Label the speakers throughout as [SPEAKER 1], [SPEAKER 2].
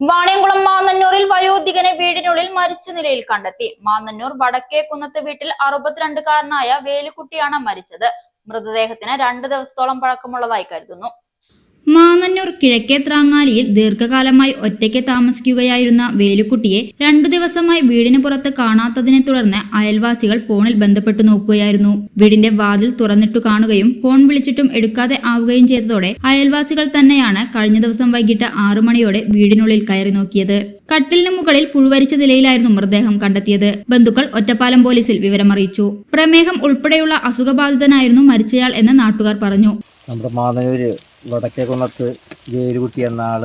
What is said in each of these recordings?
[SPEAKER 1] വാണിയംകുളം മാന്നന്നൂരിൽ വയോധികനെ വീടിനുള്ളിൽ മരിച്ച നിലയിൽ കണ്ടെത്തി. മാന്നന്നൂർ വടക്കേ കുന്നത്ത് വീട്ടിൽ അറുപത്തിരണ്ടുകാരനായ വേലുക്കുട്ടിയാണ് മരിച്ചത്. മൃതദേഹത്തിന് രണ്ട് ദിവസത്തോളം പഴക്കമുള്ളതായി കരുതുന്നു. മാന്നന്നൂർ കിഴക്കേ ത്രാങ്ങാലിയിൽ ദീർഘകാലമായി ഒറ്റയ്ക്ക് താമസിക്കുകയായിരുന്ന വേലുക്കുട്ടിയെ രണ്ടു ദിവസമായി വീടിന് പുറത്ത് കാണാത്തതിനെ തുടർന്ന് അയൽവാസികൾ ഫോണിൽ ബന്ധപ്പെട്ടു നോക്കുകയായിരുന്നു. വീടിന്റെ വാതിൽ തുറന്നിട്ടു കാണുകയും ഫോൺ വിളിച്ചിട്ടും എടുക്കാതെ ആവുകയും ചെയ്തതോടെ അയൽവാസികൾ തന്നെയാണ് കഴിഞ്ഞ ദിവസം വൈകിട്ട് ആറു മണിയോടെ വീടിനുള്ളിൽ കയറി നോക്കിയത്. കട്ടിലിന് മുകളിൽ പുഴുവരിച്ച നിലയിലായിരുന്നു മൃതദേഹം കണ്ടെത്തിയത്. ബന്ധുക്കൾ ഒറ്റപ്പാലം പോലീസിൽ വിവരമറിയിച്ചു. പ്രമേഹം ഉൾപ്പെടെയുള്ള അസുഖബാധിതനായിരുന്നു മരിച്ചയാൾ എന്ന് നാട്ടുകാർ പറഞ്ഞു.
[SPEAKER 2] നമ്മുടെ വടക്കേക്കുന്നത്ത് ജയിലുകുട്ടി എന്ന ആൾ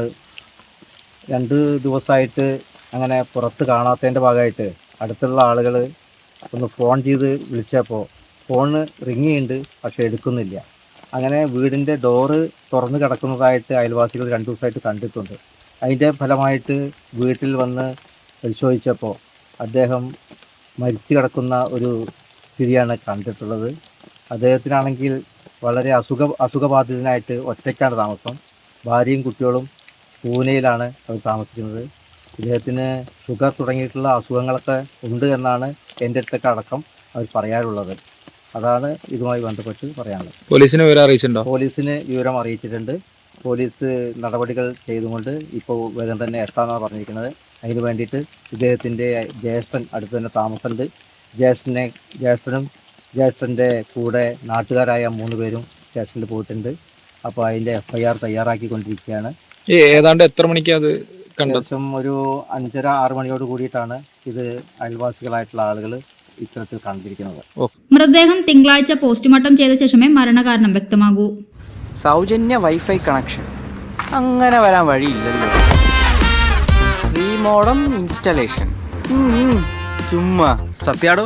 [SPEAKER 2] രണ്ട് ദിവസമായിട്ട് അങ്ങനെ പുറത്ത് കാണാത്തതിന്റെ ഭാഗമായിട്ട് അടുത്തുള്ള ആളുകൾ ഒന്ന് ഫോൺ ചെയ്ത് വിളിച്ചപ്പോൾ ഫോണ് റിങ് ചെയ്യുന്നുണ്ട് പക്ഷേ എടുക്കുന്നില്ല. അങ്ങനെ വീടിന്റെ ഡോറ് തുറന്ന് കിടക്കുന്നതായിട്ട് അയൽവാസികൾ രണ്ട് ദിവസമായിട്ട് കണ്ടിട്ടുണ്ട്. അതിന്റെ ഫലമായിട്ട് വീട്ടിൽ വന്ന് പരിശോധിച്ചപ്പോൾ അദ്ദേഹം മരിച്ചു കിടക്കുന്ന ഒരു സ്ഥിതിയാണ് കണ്ടിട്ടുള്ളത്. അദ്ദേഹത്തിനാണെങ്കിൽ വളരെ അസുഖ അസുഖബാധിതനായിട്ട് ഒറ്റയ്ക്കാണ് താമസം. ഭാര്യയും കുട്ടികളും പൂനെയിലാണ് അവർ താമസിക്കുന്നത്. ഇദ്ദേഹത്തിന് ഷുഗർ തുടങ്ങിയിട്ടുള്ള അസുഖങ്ങളൊക്കെ ഉണ്ട് എന്നാണ് എന്റെ അടുത്തൊക്കെ അടക്കം അവർ പറയാറുള്ളത്. അതാണ് ഇതുമായി ബന്ധപ്പെട്ട് പറയാനുള്ളത്.
[SPEAKER 3] പോലീസിനെ വിവരം അറിയിച്ചിട്ടുണ്ടോ?
[SPEAKER 2] പോലീസിന് വിവരം അറിയിച്ചിട്ടുണ്ട്. പോലീസ് നടപടികൾ ചെയ്തുകൊണ്ട് ഇപ്പോൾ വേഗം തന്നെ എത്താമെന്നാണ് പറഞ്ഞിരിക്കുന്നത്. അതിന് വേണ്ടിയിട്ട് ഇദ്ദേഹത്തിന്റെ ജ്യേഷ്ഠൻ അടുത്ത് തന്നെ താമസമുണ്ട്. ജ്യേഷ്ഠനെ ജ്യേഷ്ഠനും ജ്യേഷ്ഠന്റെ കൂടെ നാട്ടുകാരായ മൂന്ന് പേരും സ്റ്റേഷനിൽ പോയിട്ടുണ്ട്. അപ്പോൾ അതിന്റെ എഫ് ഐ ആർ തയ്യാറാക്കിക്കൊണ്ടിരിക്കുകയാണ്
[SPEAKER 3] ഏതാണ്ട് എത്ര മണിക്ക് അത് കണ്ടത്?
[SPEAKER 2] ഏകദേശം ഒരു അഞ്ചര ആറ് മണിയോട് കൂടിയിട്ടാണ് ഇത് അയൽവാസികളായിട്ടുള്ള ആളുകൾ ഇത്തരത്തിൽ കണ്ടിരിക്കുന്നത്.
[SPEAKER 1] മൃതദേഹം തിങ്കളാഴ്ച പോസ്റ്റ്മോർട്ടം ചെയ്ത ശേഷമേ മരണകാരണം വ്യക്തമാകൂ.
[SPEAKER 4] സൗജന്യ വൈഫൈ കണക്ഷൻ. അങ്ങനെ വരാൻ വഴിയില്ലല്ലോ. Free modem installation. ചുമ്മാ.
[SPEAKER 5] സത്യാടോ?